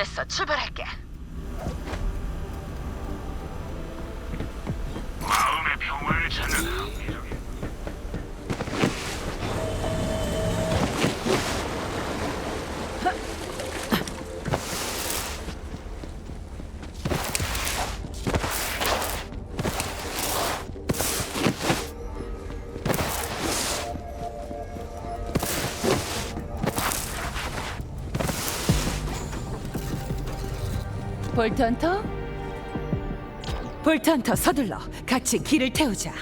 준비됐어. 출발할게. 마음의 평화를 찾는 볼트헌터? 볼트헌터 서둘러 같이 길을 태우자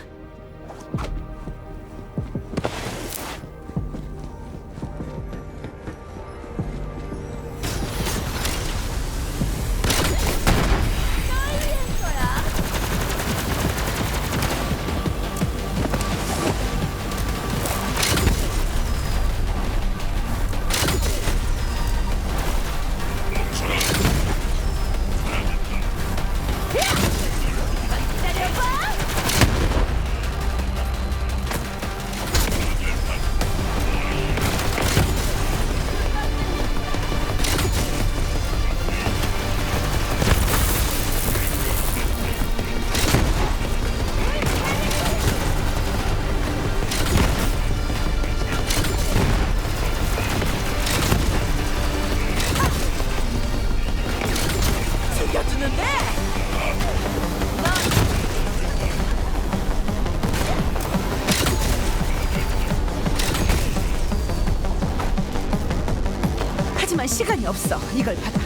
시간이 없어. 이걸 받아.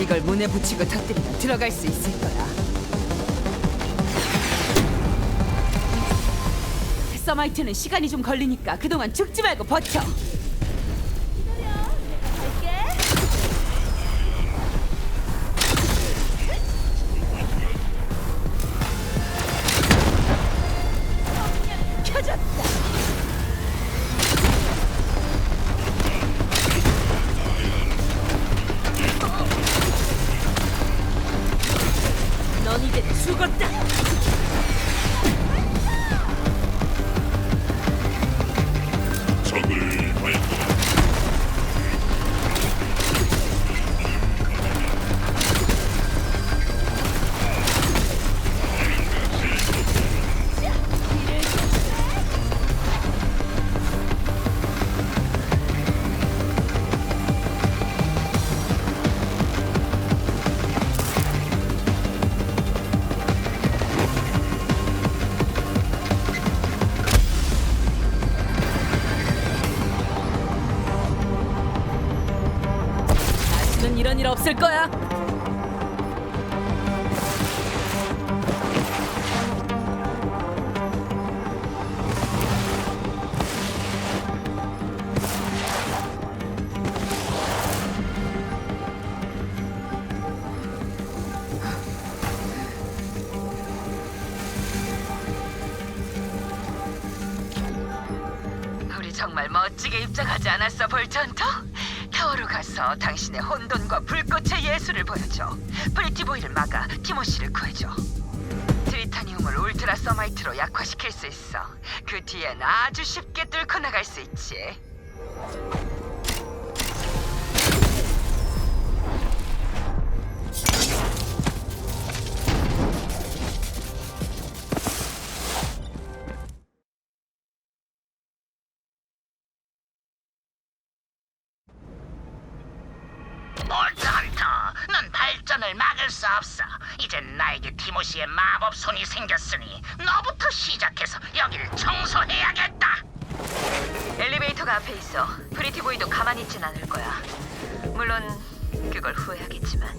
이걸 문에 붙이고 터뜨리면 들어갈 수 있을 거야. 서마이트는 시간이 좀 걸리니까 그동안 죽지 말고 버텨 없을 거야. 우리 정말 멋지게 입장하지 않았어, 볼트헌터? 타워로 가서 당신의 혼돈과 불꽃의 예술을 보여줘. 프리티 보이를 막아 티모시를 구해줘. 트리타니움을 울트라 서마이트로 약화시킬 수 있어. 그 뒤엔 아주 쉽게 뚫고 나갈 수 있지. 없어. 이젠 나에게 티모시의 마법 손이 생겼으니 너부터 시작해서 여기를 청소해야겠다. 엘리베이터가 앞에 있어. 프리티 보이도 가만히 있진 않을 거야. 물론 그걸 후회하겠지만.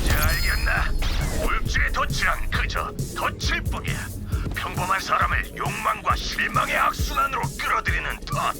이제 알겠나? 물질의 덫이란 그저 덫일 뿐이야 평범한 사람을 욕망과 실망의 악순환으로 끌어들이는 덫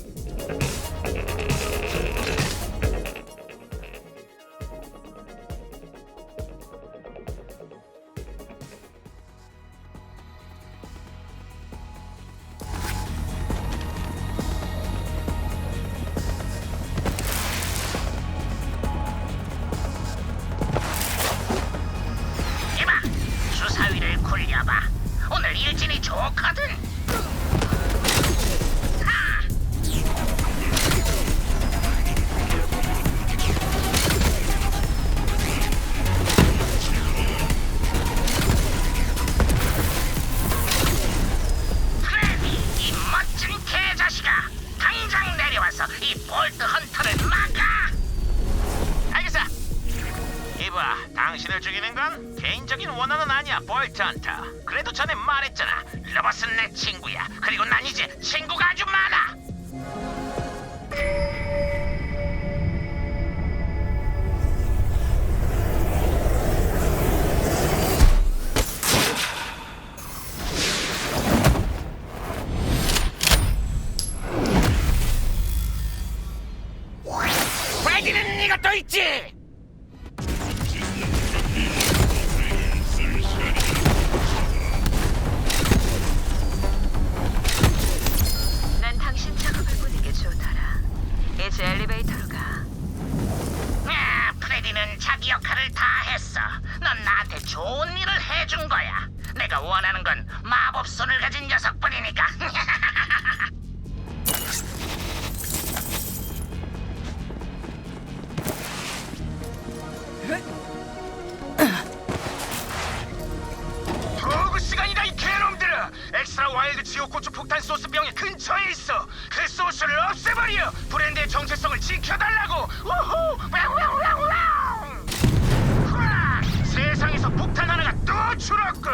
이봐, 당신을 죽이는 건 개인적인 원한은 아니야, 볼트한터. 그래도 전에 말했잖아. 로봇은 내 친구야. 그리고 난 이제 친구가 아주 많아. 지옥 고추 폭탄 소스 병이 근처에 있어. 그 소스를 없애버려. 브랜드의 정체성을 지켜달라고. 우후! 세상에서 폭탄 하나가 또 줄었군.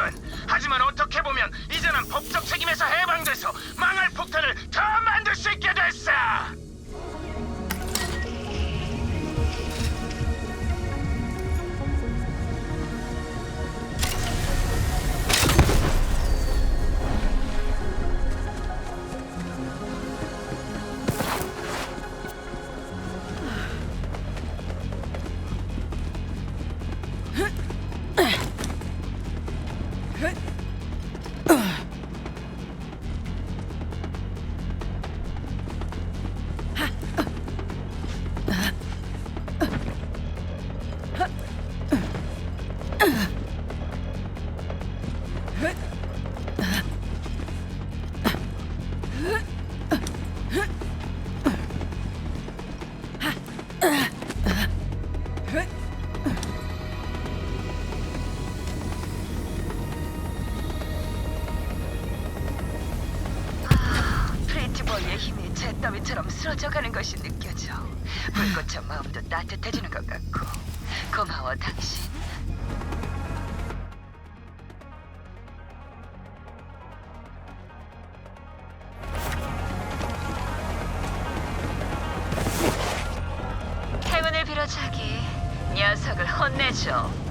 하지만 어떻게 보면 이제는 법적 책임에서 해방돼서 망할 폭탄을 더 만들 수 있게 쓰러져가는 것이 느껴져. 불꽃의 마음도 따뜻해지는 것 같고. 고마워 당신. 행운을 빌어 자기. 녀석을 혼내줘.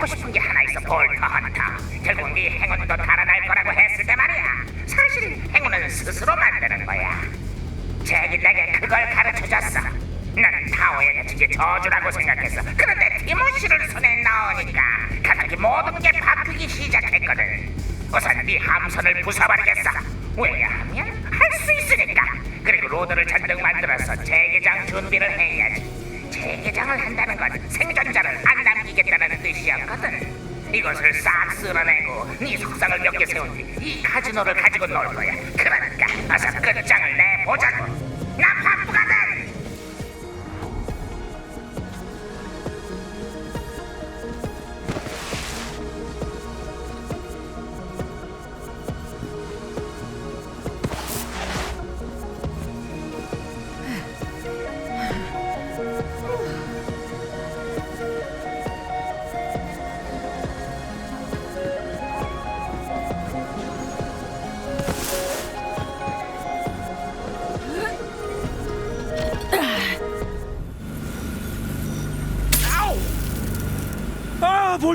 찾고 싶은 게 하나 있어, 볼터 헌터. 결국 네 행운도 달아날 거라고 했을 때 말이야. 사실 행운은 스스로 만드는 거야. 잭이 내게 그걸 가르쳐줬어. 나는 타워의 gat이 저주라고 생각했어. 그런데 티모시를 손에 넣으니까 갑자기 모든 게 바뀌기 시작했거든. 우선 네 함선을 부숴버리겠어. 왜냐하면 할 수 있으니까. 그리고 로드를 잔뜩 만들어서 재개장 준비를 해야지. 재개장을 한다는 건 생존자를 안 남기겠다는 뜻이었거든. 이것을 싹 쓸어내고 네 속상을 몇 개 세운 뒤 이 카지노를 가지고 놀 거야. 그러니까 어서 끝장을 내보자고. 나 바쁘거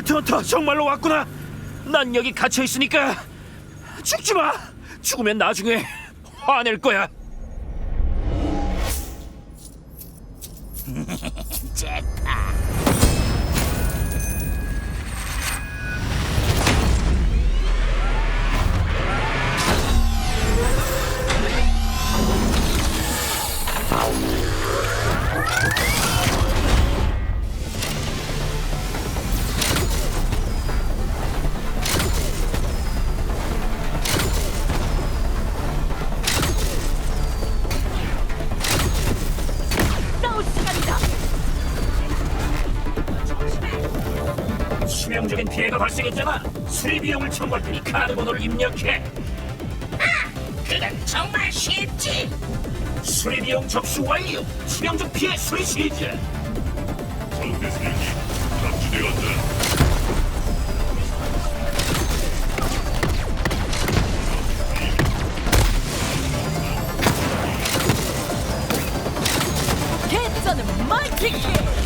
든. 아, 볼트헌터 정말로 왔구나. 난 여기 갇혀 있으니까 죽지 마. 죽으면 나중에 화낼 거야. 싸울 치명적인 피해가 발생했잖아. 수리 비용을 청구할 테니 카드 번호를 입력해. 그건 정말 쉽지. 수리 비용 접수 완료. 치명적 피해 수리 시작. 개쩌는 멀티킬.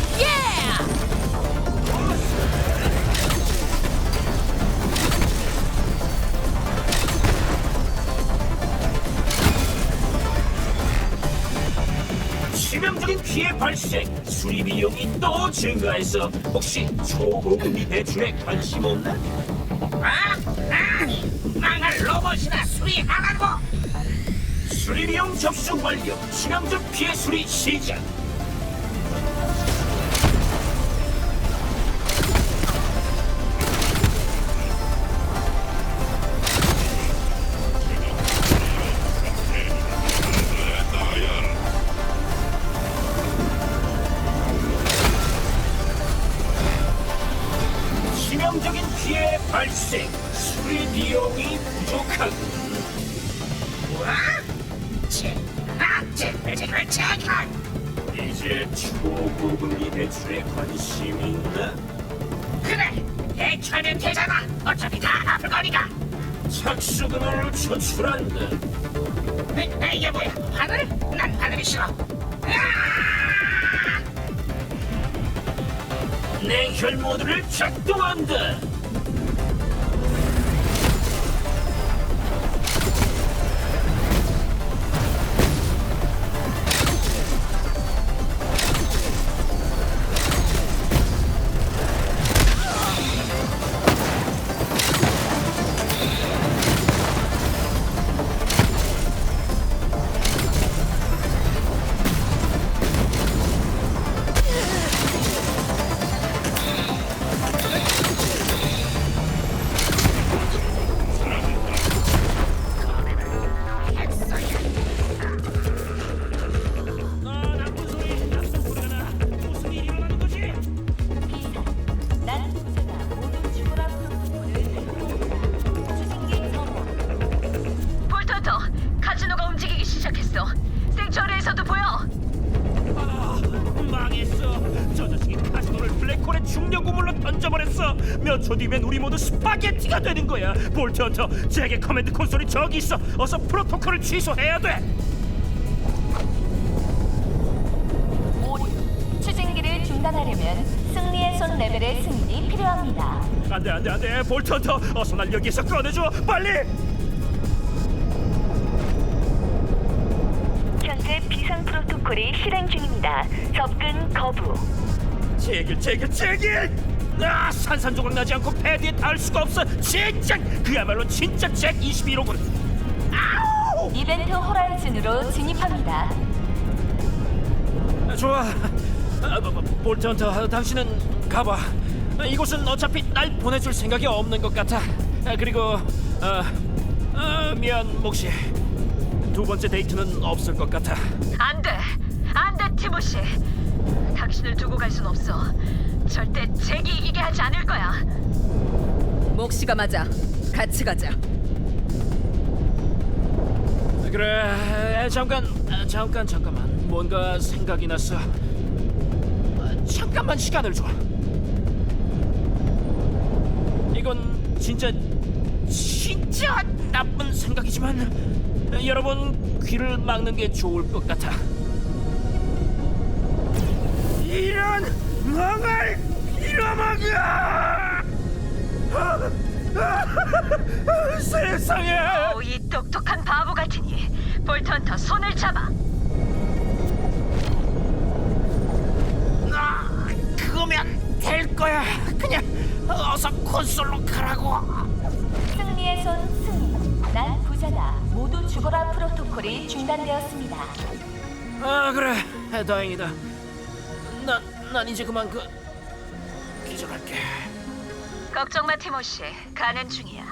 수리 비용이 또 증가했어. 혹시 초고금리 대출에 관심 없나? 아, 아니, 망할 로봇이나 수리하라고. 수리 비용 접수 완료. 치명적 피해 수리 시작. 있나? 그래, 대처하면 되잖아. 어차피 다 갚을 거니까. 착수금을 조출한다. 에, 에, 이게 뭐야? 하늘? 난 하늘이 싫어. 아! 냉혈 모드를 작동한다. 몇 초 뒤면 우리 모두 스파게티가 되는 거야. 볼트 헌터, 제게 커맨드 콘솔이 저기 있어. 어서 프로토콜을 취소해야 돼. 오류. 추진기를 중단하려면 승리의 손 레벨의 승인이 필요합니다. 안돼 안돼 안돼. 볼트 헌터, 어서 날 여기에서 꺼내줘. 빨리. 현재 비상 프로토콜이 실행 중입니다. 접근 거부. 제길 제길 제길. 아, 산산조각 나지 않고 패드에 닿을 수가 없어. 진짜 그야말로 진짜 잭 21호군. 아우! 이벤트 호라이즌으로 진입합니다. 좋아. 아, 뭐, 뭐, 볼트 헌터, 당신은 가봐. 아, 이곳은 어차피 날 보내줄 생각이 없는 것 같아. 아, 그리고 아, 아, 미안 몫이 두 번째 데이트는 없을 것 같아. 안 돼, 안 돼, 티모시. 당신을 두고 갈 순 없어. 절대 잭이 이기게 하지 않을 거야. 몫이가 맞아. 같이 가자. 그래, 잠깐, 아, 잠깐, 잠깐만. 뭔가 생각이 났어. 아, 잠깐만 시간을 줘. 이건 진짜 진짜 나쁜 생각이지만 아, 여러분 귀를 막는 게 좋을 것 같아. 이런 망할 빌어먹어! 세상에! 오, 이 똑똑한 바보 같으니 볼턴터 손을 잡아. 아, 그거면 될 거야. 그냥 어서 콘솔로 가라고. 승리의 손 승리. 난 부자다. 모두 죽어라 프로토콜이 중단되었습니다. 아 그래 다행이다 난, 난 이제 그만 그 기절할게 걱정 마 티모시. 가는 중이야.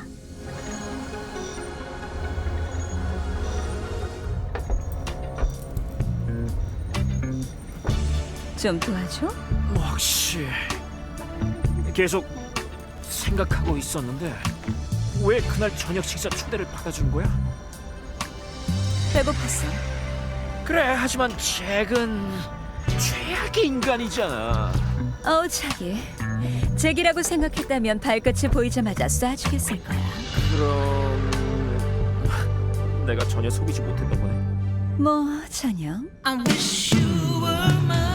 좀 도와줘? 혹시 계속 생각하고 있었는데 왜 그날 저녁 식사 초대를 받아준 거야? 배고팠어. 그래 하지만 잭은 최악의 인간이잖아 어우 자기. 잭이라고 생각했다면 발끝이 보이자마자 쏴주겠을 거야. 그럼 내가 전혀 속이지 못했던 거네 뭐 전혀. I wish you were mine.